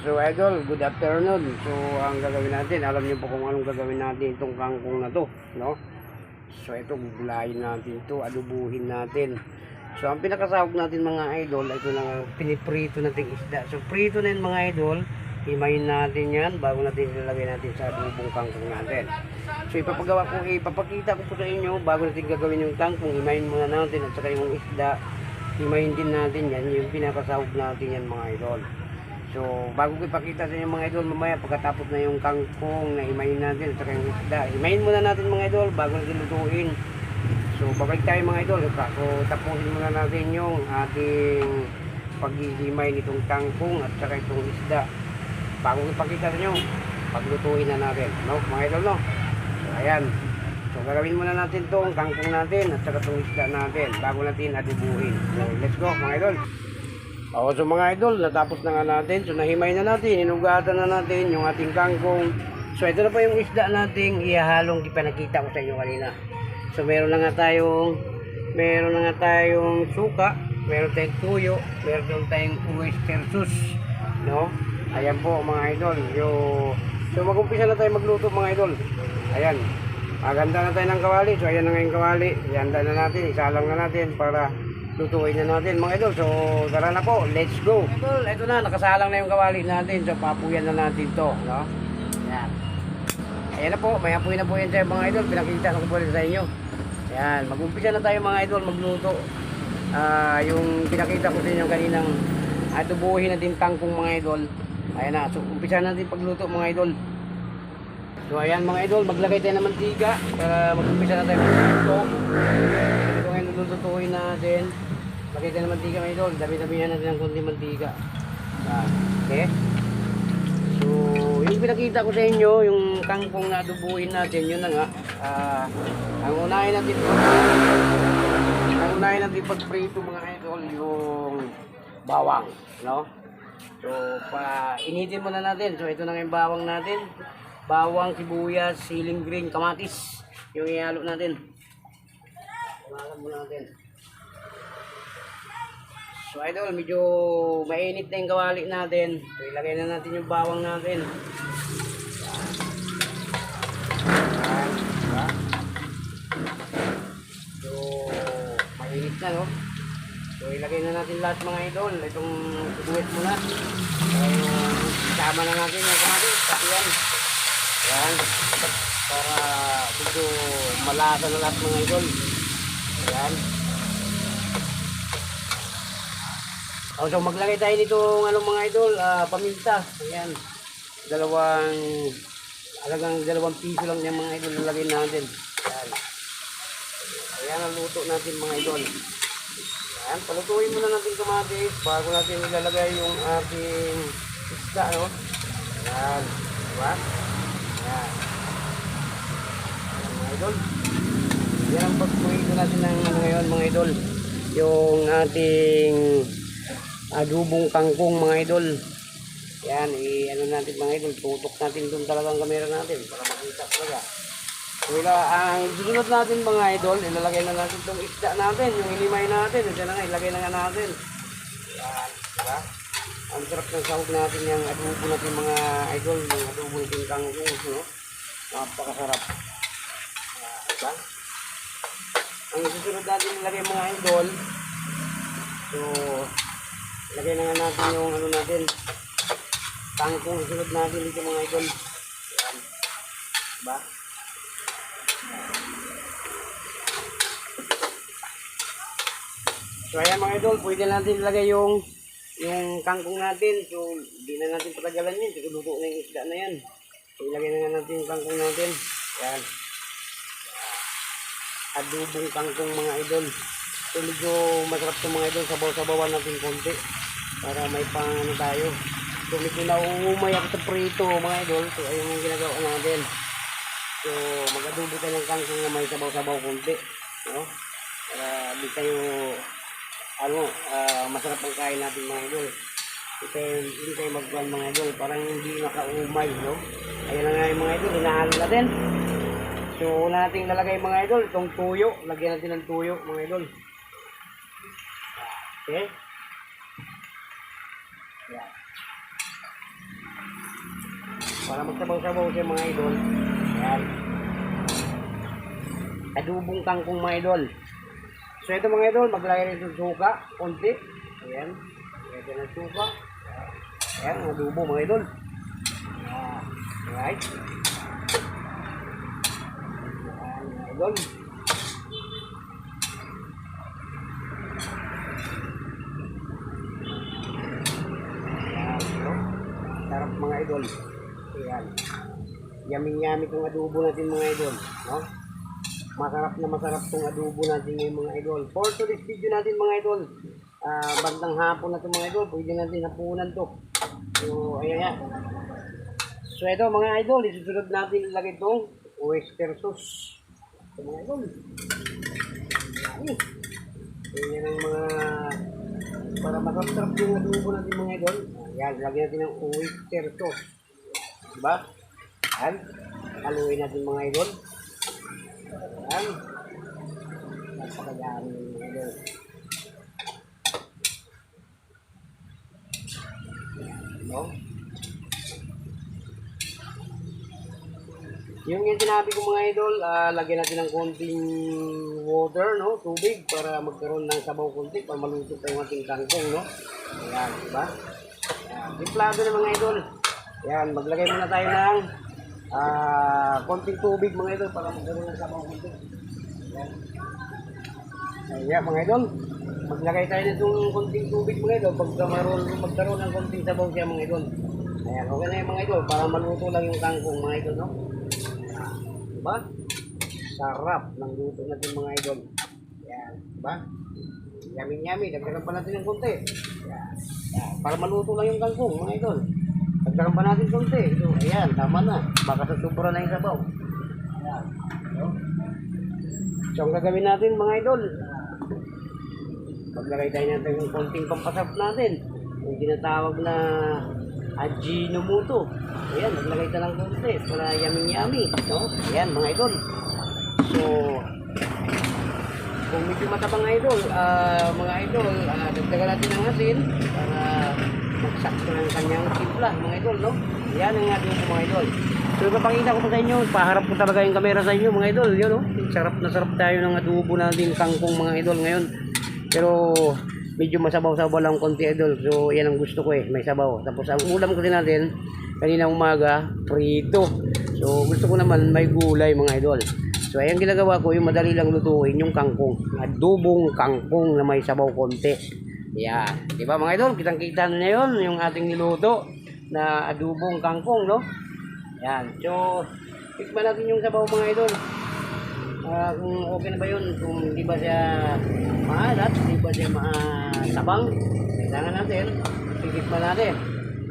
so idol, good afternoon. So ang gagawin natin, alam niyo po kung anong gagawin natin itong kangkong na to, no? So ito, gugulayin natin to, adubuhin natin. So ang pinakasahog natin mga idol, ito na piniprito natin isda. So prito na yun mga idol, himayin natin yan bago natin ilalagay natin sa adubong kangkong natin. So ipapagawa ko, ipapakita ko po sa inyo bago natin gagawin yung kangkong, himayin muna natin at saka yung isda, himayin din natin yan, yung pinakasahog natin yan mga idol. So, bago ko ipakita sa inyo mga idol, mamaya pagkatapos na yung kangkong na himayin natin, saka yung isda. Himayin muna natin mga idol bago natin lutuin. So, babalik tayo mga idol. So, tapusin muna natin yung ating paghihimay nitong kangkong at saka itong isda. Bago ko ipakita sa inyo, paglutuin na natin. No, mga idol, no? So, ayan. So, gagawin muna natin tong kangkong natin at saka itong isda natin bago natin adibuhin. So, let's go mga idol. Oo, so mga idol, natapos na nga natin. So nahimay na natin, hinugatan na natin yung ating kangkong. So ito na pa yung isda nating ihahalong ipanakita ko sa inyo kanina. So meron na nga tayong meron na nga tayong suka, meron tayong tuyo, meron tayong oyster sauce, no? Ayan po mga idol, yo So mag-umpisa na tayo magluto mga idol. Ayan. Maganda na tayo ng kawali. So ayan na nga yung kawali. Ihanda na natin, isalang na natin para lutuin na natin mga idol. So, tara na po, let's go. Idol, ito na, nakasalang na yung kawali natin. So, papuyan na natin to, no? Yan. Ayan na po, may apoy na po yan sa mga idol. Pinakita ko po rin sa inyo. Yan, mag-umpisa na tayo mga idol magluto. Ah, yung pinakita ko sa inyo kaninang atubuhin natin tangkong mga idol. Ayan na, so umpisa natin pagluto mga idol. So ayan mga idol, maglagay tayo ng mantika para mag-umpisa na tayo magluto. Lulutuin natin. Lagay tayo ng mantika mga idol, dami-damihan natin ng konti mantika. Okay? So, yung pinakita ko sa inyo, yung kangkong na adubuhin natin, yun na nga. Ah, ang unahin natin ang unahin natin pagprito mga idol, yung bawang, no? So, pa initin muna natin. So, ito na nga yung bawang natin. Bawang, sibuyas, siling green, kamatis. Yung ihalo natin. Tumakan muna natin. So, idol, medyo mainit na yung kawali natin. So, ilagay na natin yung bawang natin. Yan. Diba? So, mainit na, no? So, ilagay na natin lahat mga idol. Itong sibuyas muna. So, isama na natin yung kamatis. Pati yan. Yan. Para medyo malasa na lahat mga idol. Yan. Oh, so maglagay tayo nito ano mga idol, ah, paminta. Ayan. Dalawang alagang dalawang piso lang yung mga idol lalagay natin. Ayan. Ayan ang luto natin mga idol. Ayan, palutuin muna natin kamatis bago natin ilalagay yung ating isda, no? Ayan. Diba? Ayan. Ayan, mga idol. Yan ang pagpuito natin ng ano ngayon, mga idol. Yung ating adubong kangkong, mga idol. Yan, i-ano natin mga idol. Tutok natin doon talagang kamera natin para makita talaga. Wala, ang susunod natin mga idol, ilalagay na natin itong isda natin, yung ilimay natin, ito na nga, ilagay na nga natin. Yan, diba? Ang sarap ng sahog natin yung adobo natin mga idol, yung adobo natin kangkong, no? Napakasarap. Yan, diba? Ang susunod natin ilagay mga idol, so, ilagay na nga natin yung ano natin, kangkong susunod natin dito mga idol. Yan. Diba? So ayan mga idol, pwede natin ilagay yung yung kangkong natin. So hindi na natin patagalan yun. Kasi luto na yung isda na yan. So ilagay na nga natin yung kangkong natin. Yan. Adubong kangkong mga idol. So medyo masarap itong mga idol. Sabaw-sabawan natin konti. Para may pang ano tayo. So medyo nauumay ako sa prito mga idol. So ayun yung ginagawa natin. So mag-adobo tayo ng kangkong na may sabaw-sabaw konti. No? Para di tayo ano, ah, masarap ang kain natin mga idol. Hindi tayo, hindi tayo magkuhan mga idol. Parang hindi nakaumay, no? Ayun na nga yung mga idol, hinahalo natin. So, una nating lalagay mga idol, itong tuyo. Lagyan natin ng tuyo, mga idol. Okay? Yan. Para magsabaw-sabaw siya mga idol. Ayan. Adubong kangkong mga idol. So ito mga idol, maglagay rin ng suka, konti. Ayan. Ito ng suka. Ayan, ang adobo mga idol. Alright. No? Sarap mga idol. Ayan. Yummy-yummy tong adobo natin mga idol. No? Masarap na masarap tong adobo natin ngayon mga idol. For today's video natin mga idol, ah bandang hapon na to mga idol, pwede natin hapunan to. So, ayan nga. So ito mga idol, isusunod natin ilagay itong oyster sauce. Ay. Ayan ang mga para masarap yung adobo natin mga idol. Ayan, lagyan natin ng oyster sauce. Diba? Ayan. Haluin natin mga idol. Ayan. Napakadami mga idol. Yung yung sinabi ko mga idol, ah, lagyan natin ng konting water, no? Tubig para magkaroon ng sabaw konti para maluto pa yung ating kangkong, no? Ayan, diba? Ayan, timplado na mga idol. Ayan, maglagay muna tayo ng ah, konting tubig mga idol para magkaroon ng sabaw konti. Ayan. Ayan mga idol, maglagay tayo nitong konting tubig mga idol pagka maroon, magkaroon ng konting sabaw siya mga idol. Ayan, okay na yung mga idol para maluto lang yung kangkong mga idol, no? Diba? Sarap ng luto natin mga idol. Yan, diba? Yummy yummy, dagdagan pa natin ng konti. Yan. Para maluto lang yung kangkong mga idol. Dagdagan pa natin konti. So, ayan, tama na. Baka sa sobra na yung sabaw. Ayan. So, so ang gagawin natin mga idol, maglagay tayo natin ng konting pampasarap natin. Yung tinatawag na Ajinomoto. Ayan, naglagay ka lang konti para yummy yummy. No? Ayan, mga idol. So, kung medyo matabang idol, ah, mga idol, ah, dagdagan natin ng asin para magsakto ng kanyang timpla, mga idol, no? Yan ang ating mga idol. So, ipapakita ko sa inyo, paharap ko talaga yung camera sa inyo, mga idol, yun, no? Sarap na sarap tayo ng adobo natin kangkong, mga idol, ngayon. Pero, medyo masabaw-sabaw lang konti, idol. So, yan ang gusto ko eh, may sabaw. Tapos, ang ulam kasi natin, kanina umaga, prito. So, gusto ko naman may gulay, mga idol. So, ayan ginagawa ko, yung madali lang lutuin, yung kangkong. Adobong kangkong na may sabaw konti. Yan. Di ba mga idol? Kitang-kita na yun, yung ating niluto na adobong kangkong, no? Yan. So, tikman natin yung sabaw mga idol. Ah, kung okay na ba yun, kung di ba siya maalat, di ba siya masabang, kailangan natin, titikman natin.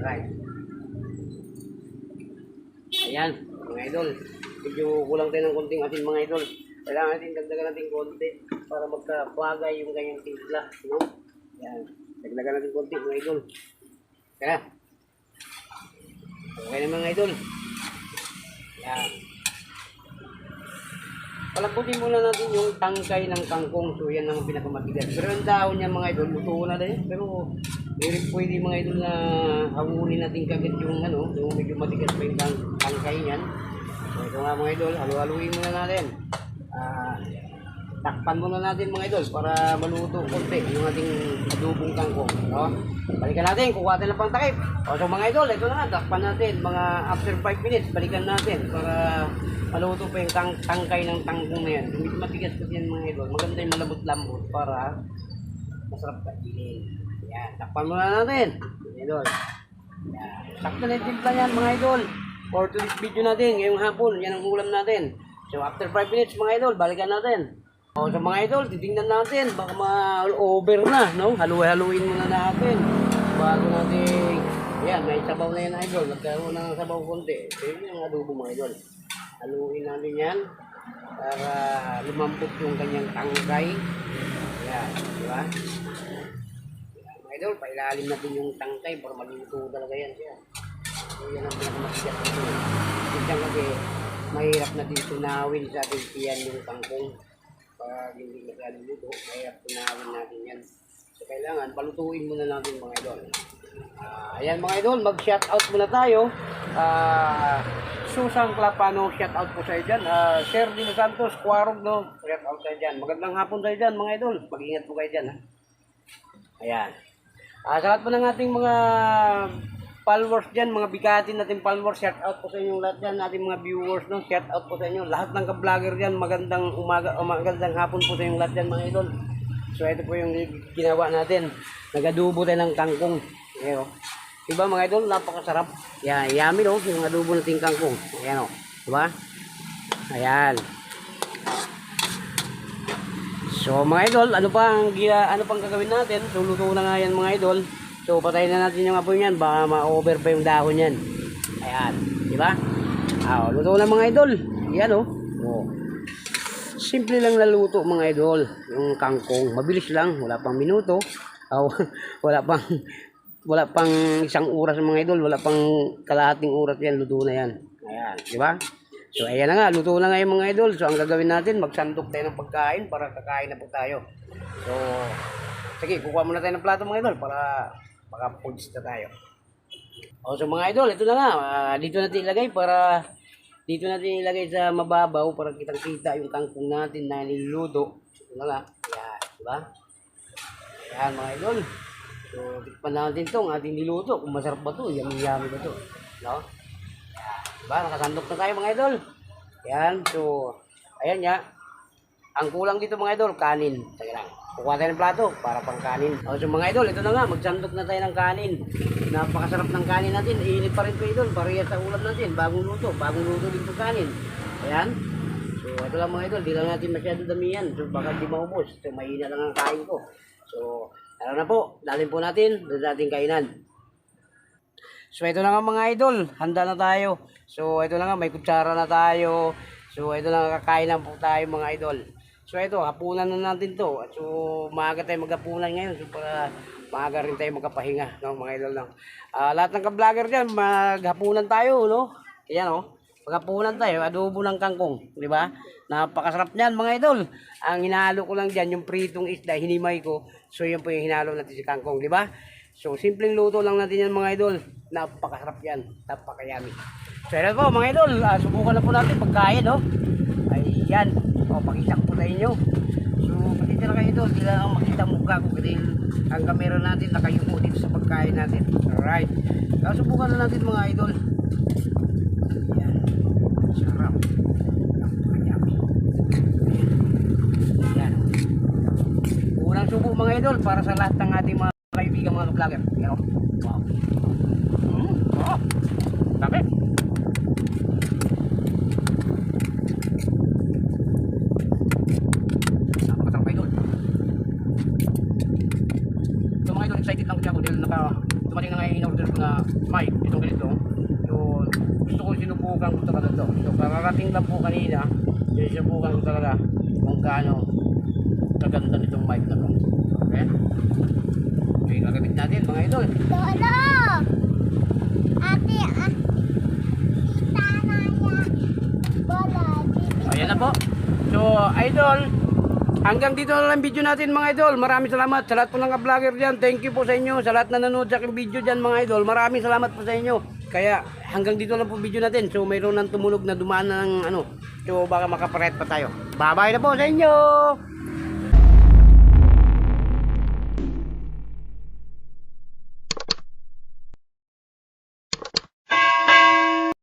Alright. Ayan, mga idol. Medyo kulang tayo ng konting atin mga idol. Kailangan natin dagdagan natin konti para magkabagay yung kanyang timpla. No? Ayan. Dagdagan natin konti mga idol. Kaya. Okay na mga idol. Ayan. Palabutin muna natin yung tangkay ng kangkong. So yan ang pinakamatigas. Pero yung dahon niya mga idol, luto na din. Pero hindi pwede mga idol na hawulin natin kagad yung ano, yung medyo matigas pa yung tang tangkay niyan. So ito nga mga idol, halu-haluin muna natin. Ah, takpan muna natin mga idol para maluto konti yung ating adobong kangkong. No? Balikan natin, kukuha tayo ng pang takip. O so mga idol, ito na nga, takpan natin. Mga after 5 minutes, balikan natin para maluto pa yung tang tangkay ng tangkong na yan. Hindi matigas kasi yan mga idol. Maganda yung malambot-lambot para masarap kainin. Yan, takpan muna natin. Mga idol. Yan. Sakto na yung yan mga idol. For today's video natin, ngayong hapon, yan ang ulam natin. So after 5 minutes mga idol, balikan natin. O sa mga idol, titingnan natin, baka ma-over na, no? Haluin-haluin muna natin. Bago natin, yan, may sabaw na yan idol. Nagkaroon ng sabaw konti. So yun yung adobo mga idol. Haluin natin yan para lumambot yung kanyang tangkay. Yan, di idol, pailalim natin yung tangkay para maluto talaga yan siya. So yan ang pinakamasigat nito. Diyan kasi mahirap na din tunawin sa ating tiyan yung kangkong. Para hindi masyadong luto, mahirap tunawin natin yan. So, kailangan palutuin muna natin mga idol. Ah, ayan mga idol, mag-shoutout muna tayo. Ah, Susan Clapano, shoutout po sa dyan. Ah, Sir Dino Santos, Quarog, no? Shoutout sa iyo dyan. Magandang hapon sa dyan mga idol. Mag-ingat po kayo dyan. Ha? Ayan. Ah, sa lahat po ng ating mga followers dyan, mga bigatin natin followers, shout out po sa inyo lahat dyan, ating mga viewers, no? shout out po sa inyo. Lahat ng ka-vlogger dyan, magandang umaga, magandang hapon po sa inyo lahat dyan mga idol. So ito po yung ginawa natin. Nagadubo tayo ng kangkong. Ayan o. Diba mga idol, napakasarap. Yan, yummy no, yung adobo nating kangkong. Ayan o. Diba? Ayan. So mga idol, ano pa ang ano pang gagawin natin? So luto na nga yan mga idol. So patayin na natin yung apoy niyan, baka ma-over pa yung dahon niyan. Ayan, di ba? Ah, luto na mga idol. Yan oh. oh. Simple lang na luto mga idol, yung kangkong. Mabilis lang, wala pang minuto. Oh, wala pang wala pang isang oras mga idol, wala pang kalahating oras yan, luto na yan. Ayan, di ba? So ayan na nga, luto na nga yung mga idol. So ang gagawin natin, magsandok tayo ng pagkain para kakain na po tayo. So, sige, kukuha muna tayo ng plato mga idol para maka-foods na tayo. O so mga idol, ito na nga, ah, dito natin ilagay para dito natin ilagay sa mababaw para kitang kita yung kangkong natin na niluluto. Ito na nga, ayan, di ba? Ayan mga idol. So, tikpan natin itong ating niluto. Kung masarap ba ito, yummy-yummy ba ito. No? Diba? Nakasandok na tayo mga idol. Yan. So, ayan nga. Ang kulang dito mga idol, kanin. Sige lang. Kukuha tayo ng plato para pang kanin. So mga idol, ito na nga. Magsandok na tayo ng kanin. Napakasarap ng kanin natin. Iinit pa rin pa idol. Parehas sa ulam natin. Bagong luto. Bagong luto dito kanin. Ayan. So, ito lang mga idol. Di lang natin masyado damihan. So, baka di maubos. So, mahina lang ang kain ko. So, ano na po. Dalhin po natin. Doon natin kainan. So ito na nga mga idol, handa na tayo. So ito na nga, may kutsara na tayo. So ito na nga, kakain na po tayo mga idol. So ito, hapunan na natin to. So maaga tayo maghapunan ngayon. So para maaga rin tayo magkapahinga, no, mga idol. No? Ah, lahat ng ka-vlogger dyan, maghapunan tayo, no? Ayan, oh. Maghapunan tayo, adobo ng kangkong, di ba? Napakasarap niyan mga idol. Ang hinalo ko lang diyan yung pritong isda, hinimay ko. So yun po yung hinalo natin si kangkong, di ba? So simpleng luto lang natin yan mga idol. Napakasarap yan, napakayami. So yan po mga idol, ah, subukan na po natin pagkain, no? Ayan, o pakita ko sa inyo. So pakita na kayo idol, lang ako makita ang mukha ko kasi ang kamera natin nakayuko dito sa pagkain natin. Alright. So subukan na natin mga idol. Napakayami. Ayan. Unang subo mga idol para sa lahat ng ating mga kaibigan mga vlogger. Yan o. Wow. Mm, oh. Idol, excited lang kasi ako dahil naka dumating na ngayon in-order ko na mic, itong ganito. Gusto ko sinubukan ko talaga to. So, kararating lang po kanina. So, sinubukan ko talaga kung gaano kaganda nitong mic na to. Okay? Yung gagamit natin mga idol. Lolo! Ate, ah. Ayan na po. So, idol, hanggang dito na lang video natin mga idol. Maraming salamat sa lahat po ng vlogger dyan. Thank you po sa inyo. Sa lahat na nanonood sa aking video dyan mga idol. Maraming salamat po sa inyo. Kaya hanggang dito lang po video natin. So, mayroon ng tumulog na dumaan ng ano. So, baka makaparet pa tayo. Bye-bye na po sa inyo.